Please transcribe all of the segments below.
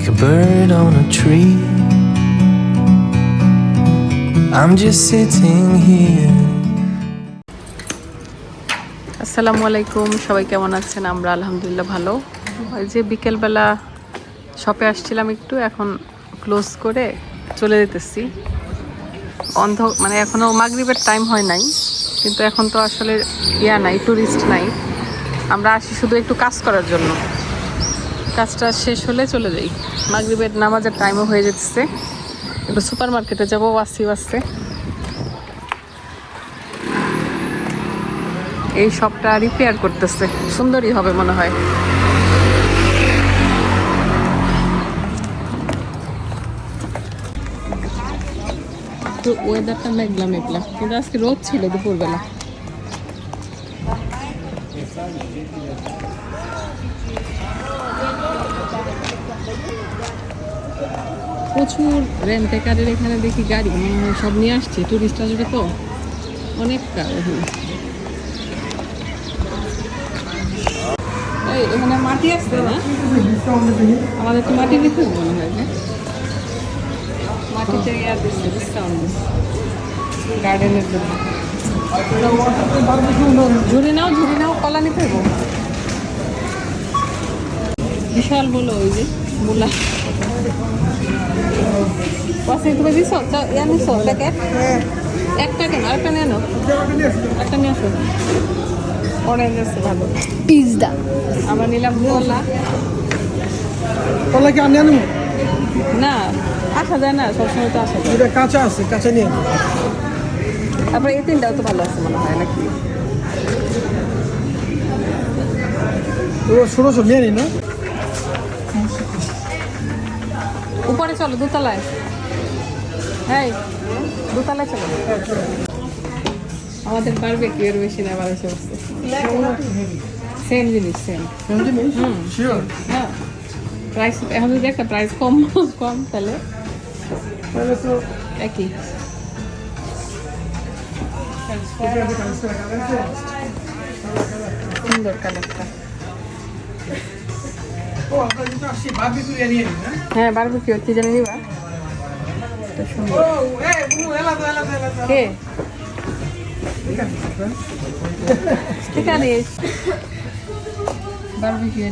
like a bird on a tree. I'm just sitting here. আসসালামু আলাইকুম, সবাই কেমন আছেন? আমরা আলহামদুলিল্লাহ ভালো। ওই যে বিকেলবেলা শপে আসছিলাম একটু, এখন ক্লোজ করে চলে যেতেছি। অন্ধ মানে এখনও মাগরিবের টাইম হয় নাই, কিন্তু এখন তো আসলে ইয়া নাই ট্যুরিস্ট নাই। আমরা আসি শুধু একটু কাজ করার জন্য। কাজটা শেষ হলে চলে যাই। মাগরিবের নামাজের টাইমও হয়ে যাচ্ছে। একটু সুপার মার্কেটে যাব ওয়াসি ওয়াসে এই শপটা রিপেয়ার করতেছে। সুন্দরই হবে মনে হয়। তো ওয়েদারটা মেঘলা মেঘলা কিন্তু আজকে রোদ ছিল দুপুরবেলা। প্রচুর রেন্টেকারের এখানে দেখি গাড়ি, মনে সব নিয়ে আসছে টুরিস্ট আসবে তো। অনেক কার এখানে। মাটি আসছে না? আমাদের তো মাটি দিতে মনে হয় গার্ডেনের ঝুড়ি নাও ঝুড়ি নাও, কলা বিশাল বলো ওই যে। মূলা পাশে তুমি দিছো ইয়া নিছো প্যাকেট একটা কেন? আরেকটা নিয়ে নাও। একটা নিয়ে আসো। অরেঞ্জ আছে ভালো। পিৎজা আমরা নিলাম কলা। কলা কি আনি আনু না আসা যায় না সবসময় তো আসা এটা কাঁচা আছে কাঁচা নিয়ে। তারপরে এই তিনটাও তো ভালো আছে মনে হয় নাকি? ছোট ছোট নিয়ে নি না? চলো দোতলায়। হ্যাঁ দোতলায় চলো। আমাদের বাড়বে কি এর বেশি না বারোশো বসছে। সেম জিনিস সেম সেম জিনিস? শিওর হ্যাঁ। প্রাইস এখন যদি একটা প্রাইস কম কম তাহলে তাহলে তো একই। সুন্দর কালারটা বারবিকিউ হ্যাঁ? বারবে কি হচ্ছে জানি নিবা। সুন্দর তো তো কে? এখানে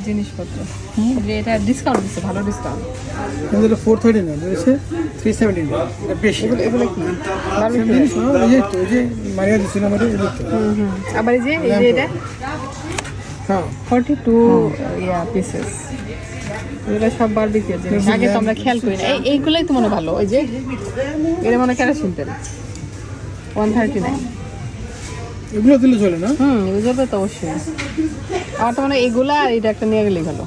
জিনিসপত্র। যে এটা ডিসকাউন্ট দিচ্ছে ভালো ডিসকাউন্ট থার্টি না রয়েছে থ্রি সেভেন্টি এটা বেশি। এগুলো কি? বারবিকিউ জিনিস না যে মারিয়া আমাদের হুম হুম। আবার এই যে এই যে এটা? হ্যাঁ ফর্টি টু ইয়া পিসেস এগুলো সব বারবিকিউর জিনিস আগে তো আমরা খেয়াল করি না। এই এইগুলোই তো মনে ভালো। ওই যে এটা মনে কেরাসিন তেল। ওয়ান থার্টি নাইন এগুলো দিলে চলে না? হুম বুঝবে তো অবশ্যই। আমার তো মানে এগুলা আর এটা একটা নিয়ে গেলেই ভালো।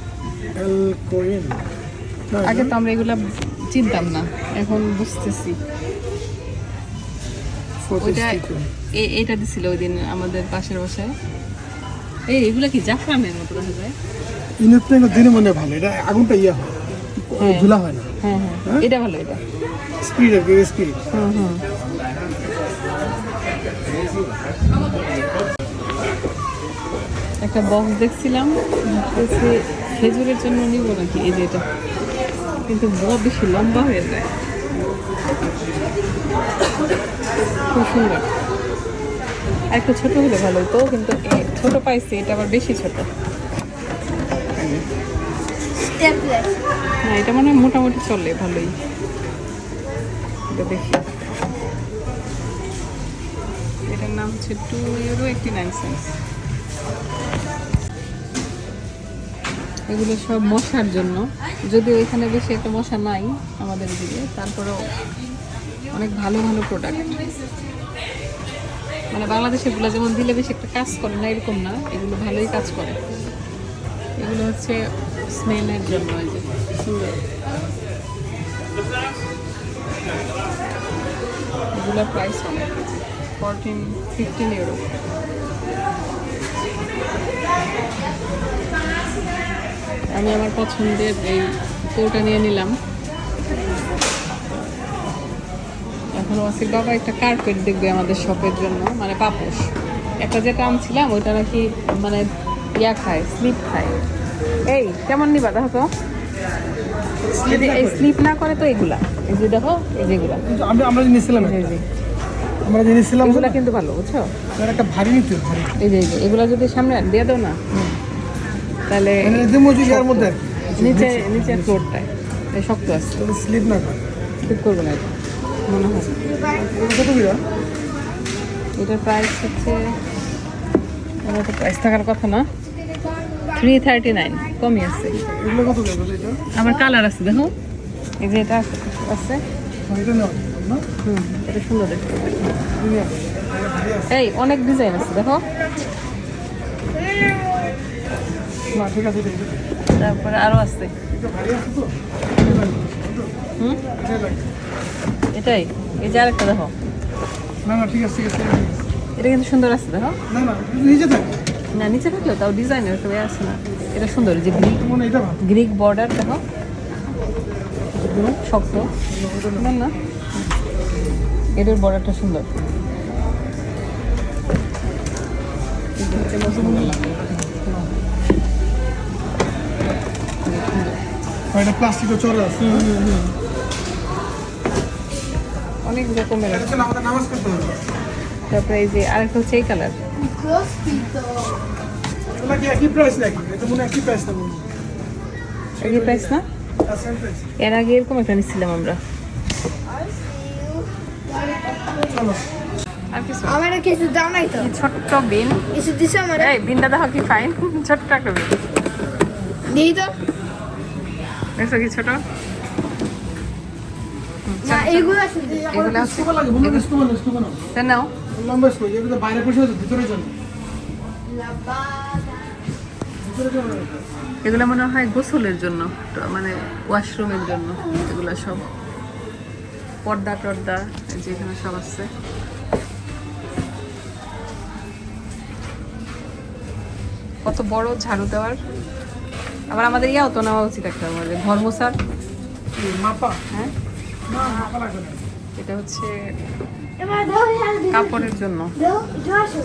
আগে তো আমরা এগুলা চিনতাম না। এখন বুঝতেছি। ওইটা এ- এইটা দিছিল ওই দিন আমাদের পাশের বাসায়। এই এগুলা কি জাফরানের মতো দেখা যায়? দিনে মনে ভালো এটা আগুনটা ইয়ে হয় হ্যাঁ। ধুলা হয় না। হ্যাঁ হ্যাঁ। এটা ভালো এটা। স্পিড আর স্পিড। হুম হুম। একটা বক্স দেখছিলাম খেজুরের জন্য নিব নাকি এই যে এটা। কিন্তু বড় বেশি লম্বা হয়ে যায়। খুব সুন্দর। আর একটু ছোট হলে ভালো হতো, কিন্তু ছোট পাইছি, এটা আবার বেশি ছোট। না, এটা মনে মোটামুটি চলে, ভালোই। এটা দেখি। এটার নাম হচ্ছে টু ইউরো এইটটি নাইন এগুলো সব মশার জন্য। যদিও এখানে বেশি একটা মশা নাই আমাদের দিকে তারপরেও অনেক ভালো ভালো প্রোডাক্ট মানে বাংলাদেশেগুলো যেমন দিলে বেশি একটা কাজ করে না, এরকম না। এগুলো ভালোই কাজ করে। এগুলো হচ্ছে স্মেলের জন্য এগুলোর প্রাইস অনেক। ফোরটিন ফিফটিন ইউরো আমি আমার পছন্দের এই কোটা নিয়ে নিলাম। এখন ওয়াসির বাবা একটা কার্পেট দেখবে আমাদের শপের জন্য মানে পাপোশ। একটা যেটা আনছিলাম ওইটা নাকি মানে ইয়া খায় স্লিপ খায়। এই কেমন নিবা দেখো তো? যদি এই স্লিপ না করে তো এগুলা। এই যে দেখো এই যেগুলা আমরা আমরা এই যে আমরা জিনিসছিলাম এগুলা কিন্তু ভালো বুঝছ? একটা ভারী নিতে ভারী। এই যে এই যে এগুলা যদি সামনে দিয়ে দাও না। তাহলে মানে একদম মজুরি ইয়ার মধ্যে। নিচে নিচের ফ্লোরটায় এই শক্ত আছে। স্লিপ না করে। ঠিক করবে না এটা। মনে হয়। এটার প্রাইস হচ্ছে এটা তো প্রাইস থাকার কথা না। থ্রি থার্টি নাইন কমই আছে। আমার কালার আছে দেখো। এই যে এটা আছে। এটা হুম সুন্দর দেখতে। এই অনেক ডিজাইন আছে দেখো। তারপরে আরও আছে। হুম। এটাই এই যে আরেকটা দেখো। না না ঠিক আছে ঠিক আছে এটা কিন্তু সুন্দর আছে দেখো। না না নিচে থাকে। না নিচে থাকলেও তাও ডিজাইনের তো আছে না। এটা সুন্দর যে গ্রিক মনে এটা গ্রিক বর্ডার দেখো। শক্ত। না না? এটার বর্ডারটা সুন্দর। প্লাস্টিকের চড়া আছে। অনেক রকমের তারপরে এই যে আরেকটা হচ্ছে এই কালার একই প্রাইস না? এর আগে এরকম একটা নিচ্ছিলাম আমরা। আর কিছু? আমার কিছু দাও নাই তো? ছোট্ট বিন। কিছু দিছে আমার? এই বিনটা দেখো কি ফাইন ছোট্ট একটা বিন। দিই তো। দেখছ কি ছোট? নাও। এগুলো বাইরে ভিতরে জন্য ভিতরে জন্য এগুলো মনে হয় গোসলের জন্য মানে ওয়াশরুমের জন্য এগুলো সব। পর্দা টর্দা যেখানে সব আছে। কত বড় ঝাড়ু দেওয়ার। আবার আমাদের ইয়াও তো নেওয়া উচিত একটা আমাদের কি, মাপা? হ্যাঁ? এটা হচ্ছে কাপড়ের জন্য।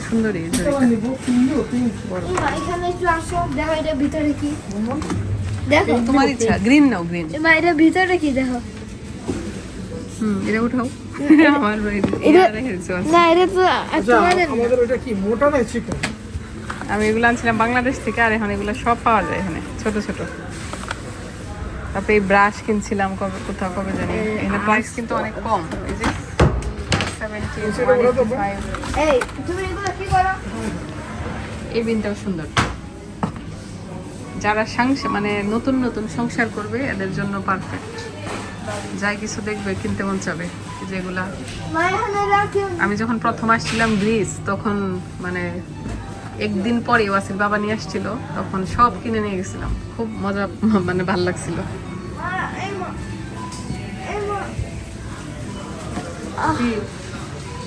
সুন্দরী দেখো ভিতরে কি। দেখো। তোমার ইচ্ছা গ্রিন নাও গ্রিন। এটা ভিতরে কি দেখো। হুম এটা উঠাও। আমার এটা- এটা রেখে দিছো আছে। না এটা তো আচ্ছা তোমাদের না। আমাদের ওটা কি মোটা না চিকন? আমি এগুলো আনছিলাম বাংলাদেশ থেকে আর এখন এগুলো সব পাওয়া যায় এখানে ছোট ছোট। তারপরে এই ব্রাশ কিনছিলাম কবে কোথাও কবে জানি। এখানে প্রাইস কিন্তু অনেক কম। এই যে এই বিনটাও সুন্দর। যারা সংসার মানে নতুন নতুন সংসার করবে এদের জন্য পারফেক্ট যাই কিছু দেখবে কিনতে মন চাবে যেগুলা আমি যখন প্রথম আসছিলাম গ্রিস তখন মানে একদিন পরে ওয়াসির বাবা নিয়ে আসছিল তখন সব কিনে নিয়ে গেছিলাম। খুব মজা মানে ভালো লাগছিল।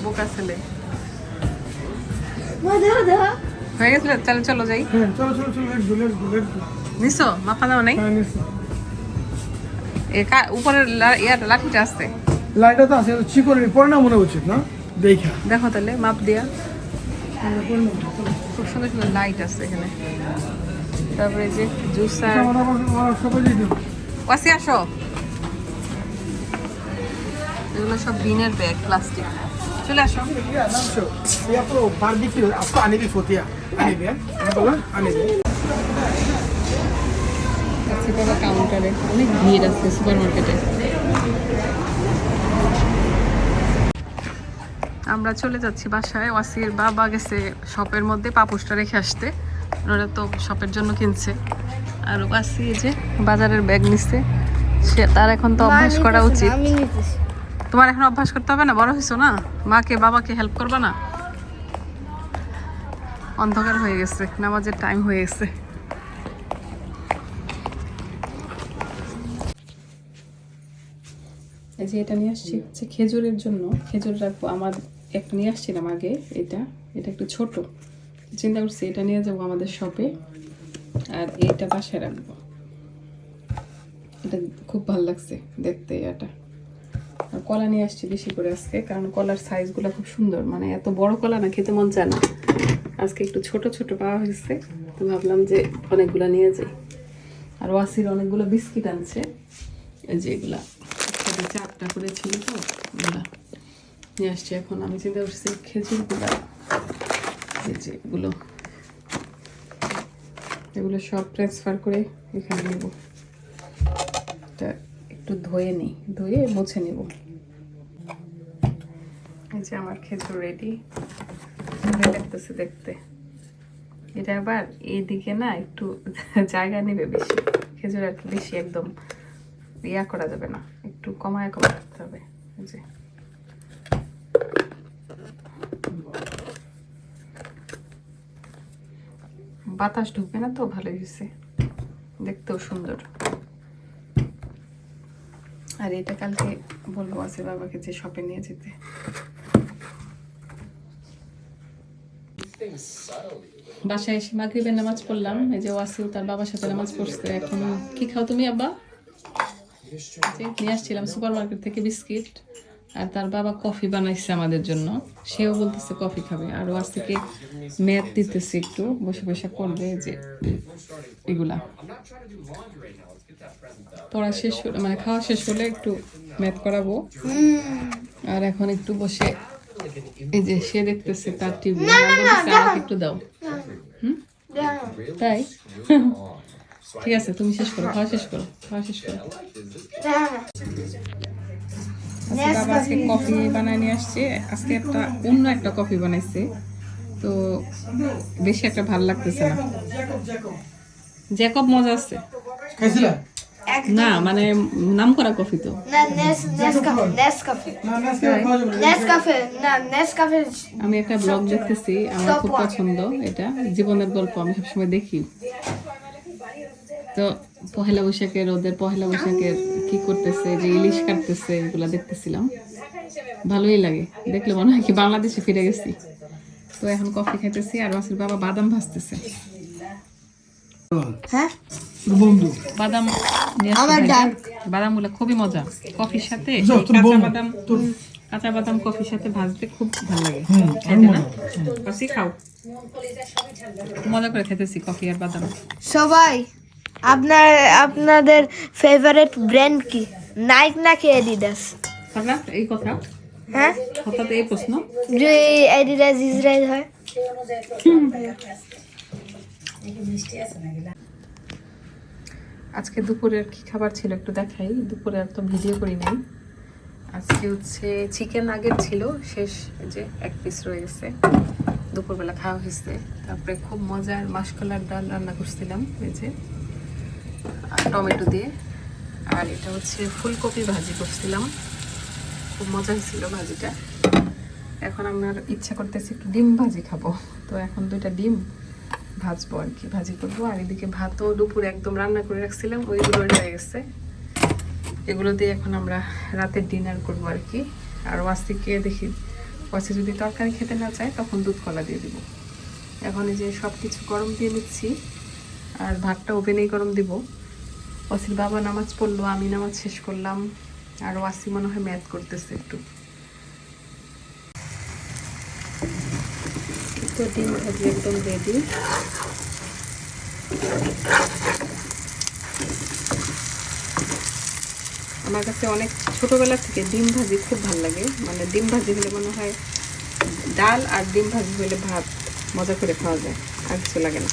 বোকা ছেলে। হয়ে গেছিল? চলো চলো যাই। নিছো? মাপা দাও নাই? উপরের ইয়ার লাঠিটা আছে লাইটটা তো আছে চিকন পরে না মনে উচিত না? দেখা। দেখো তাহলে মাপ দিয়া। খুব সুন্দর সুন্দর লাইট আছে এখানে। তারপরে যে জুসার দেবো। ওয়াসি আসো। এগুলো সব বিনের ব্যাগ প্লাস্টিক চলে আসো? Anibi. কাছে বাবা কাউন্টারে অনেক ভিড় আছে সুপার মার্কেটে আমরা চলে যাচ্ছি বাসায়। ওয়াসির বাবা গেছে শপের মধ্যে পাপুসটা রেখে আসতে। ওরা তো শপের জন্য কিনছে। আর ওয়াসি যে বাজারের ব্যাগ নিচ্ছে সে তার এখন তো অভ্যাস করা উচিত। তোমার এখন অভ্যাস করতে হবে না? বড় হয়েছো না? মাকে বাবাকে হেল্প করবে না? অন্ধকার হয়ে গেছে। নামাজের টাইম হয়ে গেছে। এই যে এটা নিয়ে আসছি হচ্ছে খেজুরের জন্য। খেজুর রাখব আমার একটা নিয়ে আসছিলাম আগে, এটা এটা একটু ছোট। চিন্তা করছি এটা নিয়ে যাব আমাদের শপে আর এইটা বাসায় রাখব। এটা খুব ভালো লাগছে দেখতে, এটা। আর কলা নিয়ে আসছি বেশি করে আজকে, কারণ কলার সাইজগুলো খুব সুন্দর। মানে এত বড় কলা না, খেতে মন চায় না। আজকে একটু ছোট ছোট পাওয়া হয়েছে, তো ভাবলাম যে অনেকগুলো নিয়ে যাই। আর ওয়াসির অনেকগুলো বিস্কিট আনছে, এই যে এগুলা। চারটা করে ছিল তো, এগুলা। নিয়ে আসছি এখন। আমি চিন্তা করছি খেজুরগুলা এই এগুলো। এগুলো সব ট্রান্সফার করে এখানে নেব। এটা একটু ধুয়ে নিই। ধুয়ে মুছে নেব। এই যে আমার খেজুর রেডি লাগতেছে দেখতে। এটা আবার এইদিকে না একটু জায়গা নেবে বেশি। খেজুর আর বেশি একদম ইয়া করা যাবে না। একটু কমায় কমায় রাখতে হবে। এই যে বাতাস ঢুকবে না তো ভালোই হয়েছে। দেখতেও সুন্দর। আর এটা কালকে বলব আছে বাবাকে যে শপে নিয়ে যেতে। বাসায় এসে মাগরিবের নামাজ পড়লাম, এই যে ওয়াসিউ তার বাবার সাথে নামাজ পড়ছে। এখন কি খাও তুমি আব্বা? নিয়ে আসছিলাম সুপার মার্কেট থেকে বিস্কিট। আর তার বাবা কফি বানাইছে আমাদের জন্য। সেও বলতেছে কফি খাবে। আর ওয়াস থেকে ম্যাথ দিতেছে একটু বসে বসে করবে যে এগুলা। পড়া শেষ হলে মানে খাওয়া শেষ হলে একটু ম্যাথ করাবো। আর এখন একটু বসে এই যে সে দেখতেছে তার টিভি। আমাকে একটু দাও। তাই? ঠিক আছে তুমি শেষ করো খাওয়া শেষ করো খাওয়া শেষ করো। বাবা আজকে কফি বানায় নিয়ে আসছে। আজকে একটা অন্য একটা কফি বানাইছে। তো বেশি একটা ভালো লাগতেছে না। জ্যাকব মজা আছে। না মানে নাম করা কফি তো আমি একটা ব্লগ দেখতেছি আমার খুব পছন্দ এটা। জীবনের গল্প আমি সবসময় দেখি। তো পহেলা বৈশাখের ওদের পহেলা বৈশাখের কি করতেছে যে ইলিশ কাটতেছে এগুলা দেখতেছিলাম। ভালোই লাগে। দেখলে মনে হয় কি বাংলাদেশে ফিরে গেছি। তো এখন কফি খাইতেছি আর মাসির বাবা বাদাম ভাজতেছে। হ্যাঁ? বাদাম। বাদামগুলো খুবই মজা। কফির সাথে কাঁচা বাদাম কাঁচা বাদাম কফির সাথে ভাজতে খুব ভালো লাগে। খাইতে না? কফি খাও। মজা করে খেতেছি কফি আর বাদাম। সবাই আপনার আপনাদের ফেভারিট ব্র্যান্ড কি? নাইক নাকি হঠাৎ এই কথা? হ্যাঁ? হঠাৎ এই প্রশ্ন? যে এডিডাস ইসরায়েল হয়। আজকে দুপুরের কি খাবার ছিল একটু দেখাই। দুপুরে আর তো ভিডিও করি নাই। আজকে হচ্ছে চিকেন আগের ছিল। শেষ যে এক পিস রয়ে গেছে দুপুরবেলা খাওয়া হয়েছে। তারপরে খুব মজার মাসকলার ডাল রান্না করছিলাম। এই যে আর টমেটো দিয়ে। আর এটা হচ্ছে ফুলকপি ভাজি করছিলাম। খুব মজা হয়েছিল ভাজিটা। এখন আমার ইচ্ছা করতেছে একটু ডিম ভাজি খাব। তো এখন দুইটা ডিম ভাজবো আর কি, ভাজি করব। আর এদিকে ভাতও দুপুরে একদম রান্না করে রাখছিলাম ওইগুলো রয়ে গেছে। এগুলো দিয়ে এখন আমরা রাতের ডিনার করব আর কি। আর ওয়াসিকে দেখি, ওয়াসি যদি তরকারি খেতে না চায়, তখন দুধ কলা দিয়ে দিব। এখন এই যে সব কিছু গরম দিয়ে নিচ্ছি। আর ভাতটা ওভেনেই গরম দিব। ওয়াসির বাবা নামাজ পড়ল, আমি নামাজ শেষ করলাম। আর ওয়াসি মনে হয় ম্যাথ করতেছে একটু। ডিম ভাজি একদম রেডি আমার কাছে অনেক ছোটবেলা থেকে ডিম ভাজি খুব ভালো লাগে। মানে ডিম ভাজি হলে মনে হয় ডাল আর ডিম ভাজি হলে ভাত মজা করে খাওয়া যায়, আর কিছু লাগে না।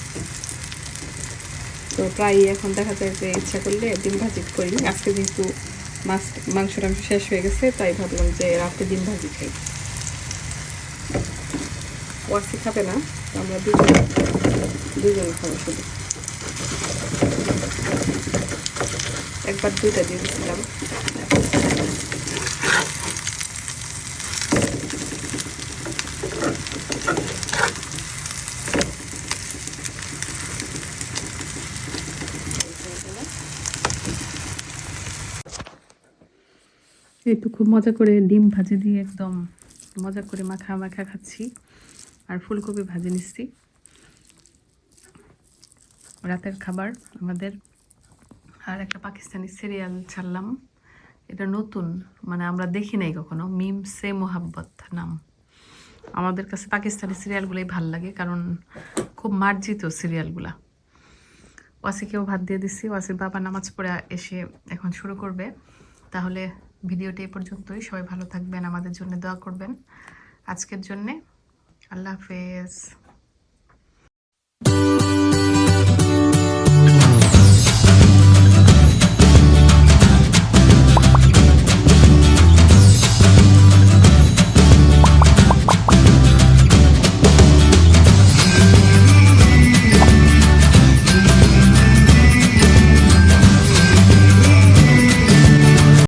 তো প্রায় এখন দেখা যায় যে ইচ্ছা করলে ডিম ভাজি করি। আজকে যেহেতু মাছ, মাংস, টাংস শেষ হয়ে গেছে, তাই ভাবলাম যে রাতে ডিম ভাজি খাই। ওয়াসি খাবে না, আমরা দুজন দুজন খাব শুধু। একবার দুইটা দিয়ে দিয়েছিলাম এই তো খুব মজা করে ডিম ভাজি দিয়ে একদম মজা করে মাখা মাখা খাচ্ছি। আর ফুলকপি ভাজি নিচ্ছি। রাতের খাবার আমাদের। আর একটা পাকিস্তানি সিরিয়াল ছাড়লাম। এটা নতুন মানে আমরা দেখি নাই কখনো। মিম সে মোহাব্বত নাম। আমাদের কাছে পাকিস্তানি সিরিয়ালগুলোই ভালো লাগে, কারণ খুব মার্জিত সিরিয়ালগুলা ওয়াসিকেও ভাত দিয়ে দিচ্ছি ওয়াসির বাবা নামাজ পড়ে এসে এখন শুরু করবে। তাহলে ভিডিওটি এ পর্যন্তই। সবাই ভালো থাকবেন আমাদের জন্য দোয়া করবেন। আজকের জন্যে আল্লাহ হাফেজ।